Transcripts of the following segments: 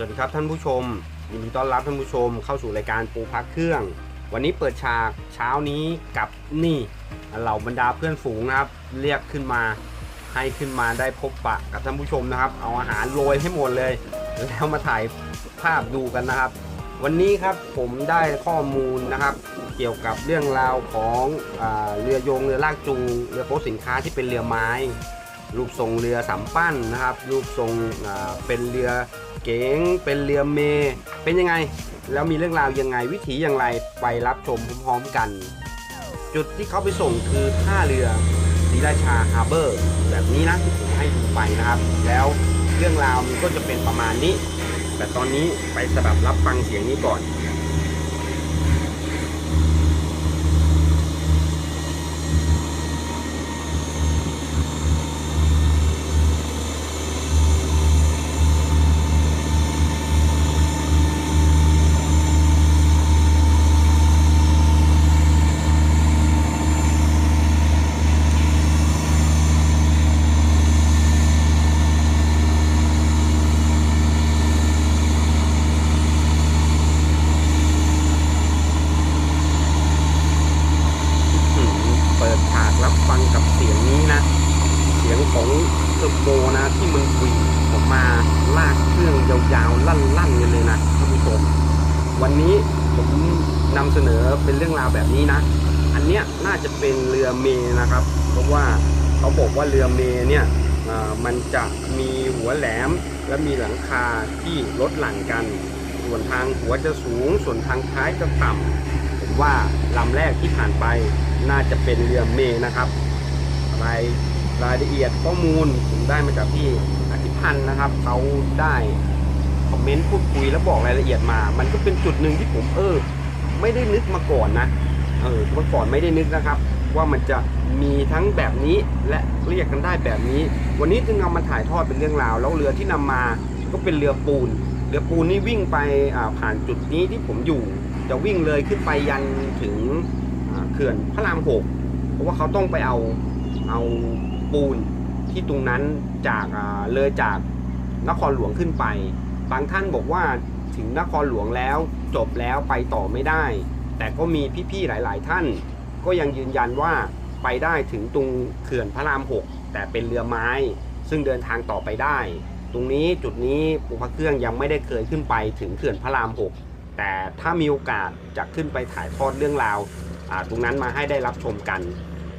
สวัสดีครับท่านผู้ชมยินดีต้อนรับท่านผู้ชมเข้าสู่รายการปูพักเครื่อง วันนี้เปิดฉากเช้านี้กับนี่เหล่าบรรดาเพื่อนฝูงนะครับ เรียกขึ้นมาให้ขึ้นมาได้พบปะกับท่านผู้ชมนะครับ เอาอาหารโรยให้หมดเลย แล้วมาถ่ายภาพดูกันนะครับ วันนี้ครับผมได้ข้อมูลนะครับ เกี่ยวกับเรื่องราวของอเรือโยงเรือลากจูงเรือโป๊สินค้าที่เป็นเรือไม้ รูปทรงเรือสามปั้นนะครับ รูปทรงเป็นเรือ เก๋งเป็นเรือเม เป็นยังไง แล้วมีเรื่องราวยังไงวิถีอย่างไรไปรับชมพร้อมๆกัน จุดที่เขาไปส่งคือท่าเรือศรีราชาฮาร์เบอร์ แบบนี้นะที่ผมให้ดูไปนะครับ แล้วเรื่องราวมันก็จะเป็นประมาณนี้ แต่ตอนนี้ไปสดับรับฟังเสียงนี้ก่อน อืมเปิดฉากรับฟังกับเสียงนี้นะ เสียงของเท ที่มันหวิ่งออกมาลากเครื่องยาวๆ ลั่นๆกันเลยนะท่านผู้ชม วันนี้ผมนำเสนอเป็นเรื่องราวแบบนี้นะ อันเนี้ยน่าจะเป็นเรือเมนะครับ เพราะว่าเขาบอกว่าเรือเมเนี่ยมันจะมีหัวแหลมและมีหลังคาที่ลดหลั่นกัน ส่วนทางหัวจะสูง ส่วนทางท้ายจะต่ำผมว่าลำแรกที่ผ่านไปน่าจะเป็นเรือเมนะครับรายร รายละเอียดข้อมูลผมได้มาจากพี่อธิพันธ์นะครับเขาได้คอมเมนต์พูดคุยแล้วบอกรายละเอียดมา มันก็เป็นจุดหนึ่งที่ผมเออ ไม่ได้นึกมาก่อนนะเออเมื่อก่อนไม่ได้นึกนะครับ ว่ามันจะมีทั้งแบบนี้และเรียกกันได้แบบนี้ วันนี้จึงนำมาถ่ายทอดเป็นเรื่องราว แล้วเรือที่นำมาก็เป็นเรือปูน เรือปูนนี่วิ่งไปผ่านจุดนี้ที่ผมอยู่ จะวิ่งเลยขึ้นไปยันถึงเขื่อนพระรามหกเพราะว่าเขาต้องไปเอาเอา ปูนที่ตรงนั้นจากเลยจากนครหลวงขึ้นไป บางท่านบอกว่าถึงนครหลวงแล้วจบแล้วไปต่อไม่ได้ แต่ก็มีพี่ๆหลาย ๆ ท่าน ก็ยังยืนยันว่าไปได้ถึงตรงเขื่อนพระรามหกแต่เป็นเรือไม้ ซึ่งเดินทางต่อไปได้ ตรงนี้จุดนี้ปูพระเครื่องยังไม่ได้เคยขึ้นไปถึงเขื่อนพระรามหกแต่ถ้ามีโอกาสจะขึ้นไปถ่ายทอดเรื่องราวตรงนั้นมาให้ได้รับชมกัน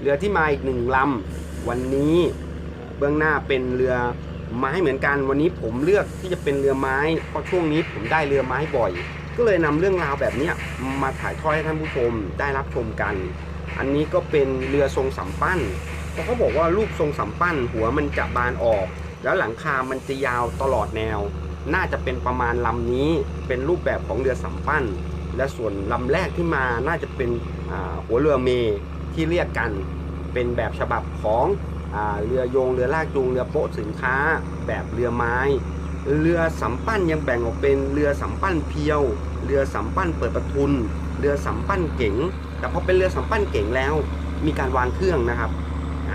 เรือที่มาอีกหนึ่งลำ วันนี้เบื้องหน้าเป็นเรือไม้เหมือนกัน วันนี้ผมเลือกที่จะเป็นเรือไม้เพราะช่วงนี้ผมได้เรือไม้บ่อย ก็เลยนำเรื่องราวแบบเนี้มาถ่ายทอดให้ท่านผู้ชมได้รับชมกัน อันนี้ก็เป็นเรือทรงสำปั้นเพราะเขาบอกว่ารูปทรงสำปั้น หัวมันจะบานออก แล้วหลังคามันจะยาวตลอดแนว น่าจะเป็นประมาณลำนี้เป็นรูปแบบของเรือสำปั้น และส่วนลำแรกที่มาน่าจะเป็นหัวเรือเมที่เรียกกัน เป็นแบบฉบับของอเรือโยงเรือลากจูงเรือโป๊ะสินค้า แบบเรือไม้ เรือสำปั้นยังแบ่งออกเป็นเรือสำปั้นเพียว เรือสำปั้นเปิดประทุน เรือสำปั้นเก๋ง แต่พอเป็นเรือสำปั้นเก๋งแล้วมีการวางเครื่องนะครับอ่า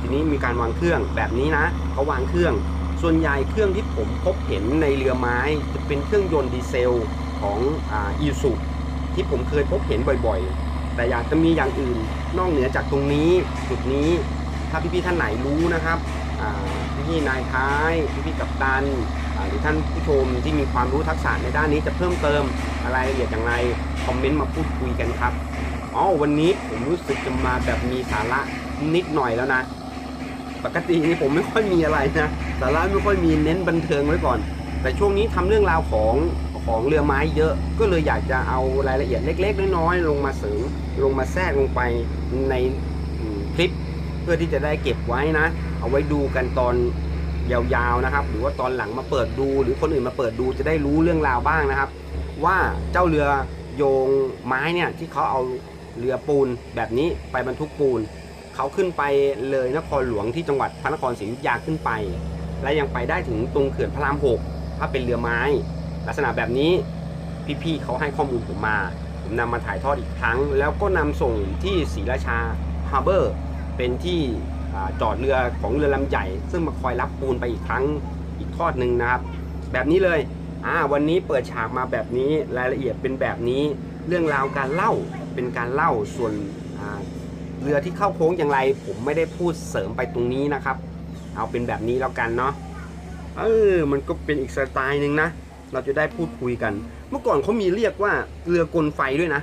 ทีนี้มีการวางเครื่องแบบนี้นะเขาวางเครื่อง ส่วนใหญ่เครื่องที่ผมพบเห็นในเรือไม้จะเป็นเครื่องยนต์ดีเซลของอ่าอีสุที่ผมเคยพบเห็นบ่อยๆ แต่อยากจะมีอย่างอื่นนอกเหนือจากตรงนี้จุดนี้ ถ้าพี่ๆท่านไหนรู้นะครับอ่พี่ๆนายท้าย พี่ๆกัปตันหรือท่านผู้ชมที่มีความรู้ทักษะในด้านนี้จะเพิ่มเติมอะไรละเอียดอย่างไรคอมเมนต์มาพูดคุยกันครับอ๋อวันนี้ผมรู้สึกจะมาแบบมีสาระนิดหน่อยแล้วนะ ปกตินี่ผมไม่ค่อยมีอะไรนะสาระไม่ค่อยมีเน้นบันเทิงไว้ก่อน แต่ช่วงนี้ทำเรื่องราวของ ของเรือไม้เยอะ ก็เลยอยากจะเอารายละเอียดเล็ก ๆ น้อยๆลงมาเสริมลงมาแทรกลงไปในคลิป เพื่อที่จะได้เก็บไว้นะ เอาไว้ดูกันตอนยาวๆนะครับ หรือว่าตอนหลังมาเปิดดู หรือคนอื่นมาเปิดดูจะได้รู้เรื่องราวบ้างนะครับ ว่าเจ้าเรือโยงไม้เนี่ยที่เขาเอาเรือปูนแบบนี้ไปบรรทุกปูนเขาขึ้นไปเลยนครหลวงที่จังหวัดพระนครศรีอยุธยาขึ้นไป และยังไปได้ถึงตรงเขื่อนพระรามหกถ้าเป็นเรือไม้ ลักษณะแบบนี้พี่ๆเขาให้ข้อมูลผมมา ผมนำมาถ่ายทอดอีกครั้ง แล้วก็นำส่งที่ศรีราชาฮาร์เบอร์ เป็นที่อจอดเรือของเรือลำใหญ่ ซึ่งมาคอยรับปูนไปอีกครั้งอีกทอดหนึ่งนะครับ แบบนี้เลยอ่าวันนี้เปิดฉากมาแบบนี้รายละเอียดเป็นแบบนี้เรื่องราวการเล่าเป็นการเล่าส่วนเรือที่เข้าโค้งอย่างไร ผมไม่ได้พูดเสริมไปตรงนี้นะครับ เอาเป็นแบบนี้แล้วกันเนาะเออมันก็เป็นอีกสไตล์หนึ่งนะ เราจะได้พูดคุยกัน เมื่อก่อนเขามีเรียกว่าเรือกลไฟด้วยนะ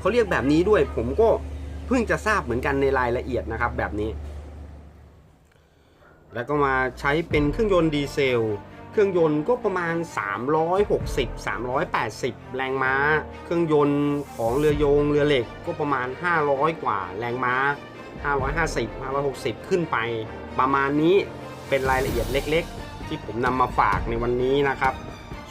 เขาเรียกแบบนี้ด้วย ผมก็เพิ่งจะทราบเหมือนกันในรายละเอียดนะครับ แบบนี้ แล้วก็มาใช้เป็นเครื่องยนต์ดีเซล เครื่องยนต์ก็ประมาณ 360 380 แรงม้า เครื่องยนต์ของเรือโยงเรือเหล็กก็ประมาณ 500 กว่า แรงม้า 550 560 ขึ้นไป ประมาณนี้เป็นรายละเอียดเล็ก ๆ ที่ผมนำมาฝากในวันนี้นะครับ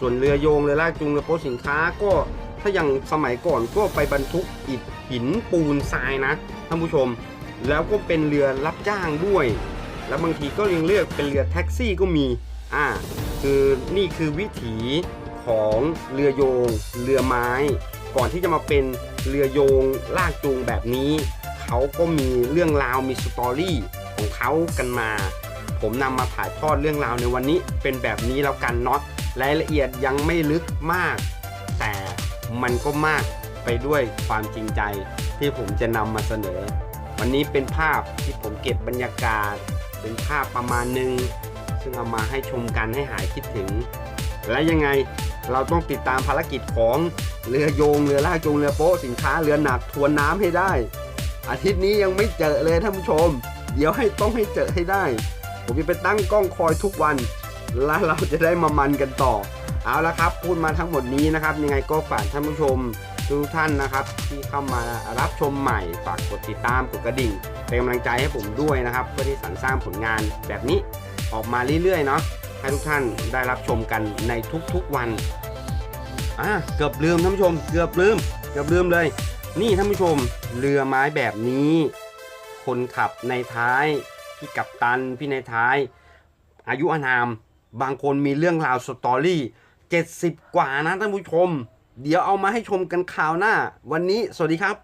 ส่วนเรือโยงเรือลากจูงเรือโป๊สินค้าก็ถ้าอย่างสมัยก่อนก็ไปบรรทุกอิฐหินปูนทรายนะท่านผู้ชม แล้วก็เป็นเรือรับจ้างด้วย แล้วบางทีก็ยังเลือกเป็นเรือแท็กซี่ก็มีอ่าคือนี่คือวิถีของเรือโยง เรือไม้ ก่อนที่จะมาเป็นเรือโยงลากจูงแบบนี้ เขาก็มีเรื่องราวมีสตอรี่ของเขากันมา ผมนำมาถ่ายทอดเรื่องราวในวันนี้เป็นแบบนี้แล้วกันเนาะ รายละเอียดยังไม่ลึกมาก แต่มันก็มากไปด้วยความจริงใจที่ผมจะนำมาเสนอ วันนี้เป็นภาพที่ผมเก็บบรรยากาศ เป็นภาพประมาณหนึ่งซึ่งเอามาให้ชมกันให้หายคิดถึง และยังไงเราต้องติดตามภารกิจของเรือโยงเรือลากจูงเรือโป๊ะสินค้าเรือหนักทวนน้ำให้ได้ อาทิตย์นี้ยังไม่เจอเลยท่านผู้ชม เดี๋ยวให้ต้องให้เจอให้ได้ ผมจะไปตั้งกล้องคอยทุกวัน แล้วเราจะได้มามันกันต่อ เอาละครับ พูดมาทั้งหมดนี้นะครับ ยังไงก็ฝากท่านผู้ชมทุกท่านนะครับ ที่เข้ามารับชมใหม่ฝากกดติดตามกดกระดิ่งเป็นกำลังใจให้ผมด้วยนะครับ เพื่อที่สรรสร้างผลงานแบบนี้ออกมาเรื่อยๆเนาะให้ทุกท่านได้รับชมกันในทุกๆวันอะเกือบลืมท่านผู้ชม เกือบลืม เกือบลืมเลย นี่ท่านผู้ชมเรือไม้แบบนี้ คนขับในท้าย พี่กัปตันพี่ในท้าย อายุอานาม บางคนมีเรื่องราวสตอรี่70 กว่านะท่านผู้ชม เดี๋ยวเอามาให้ชมกันคราวหน้า วันนี้สวัสดีครับ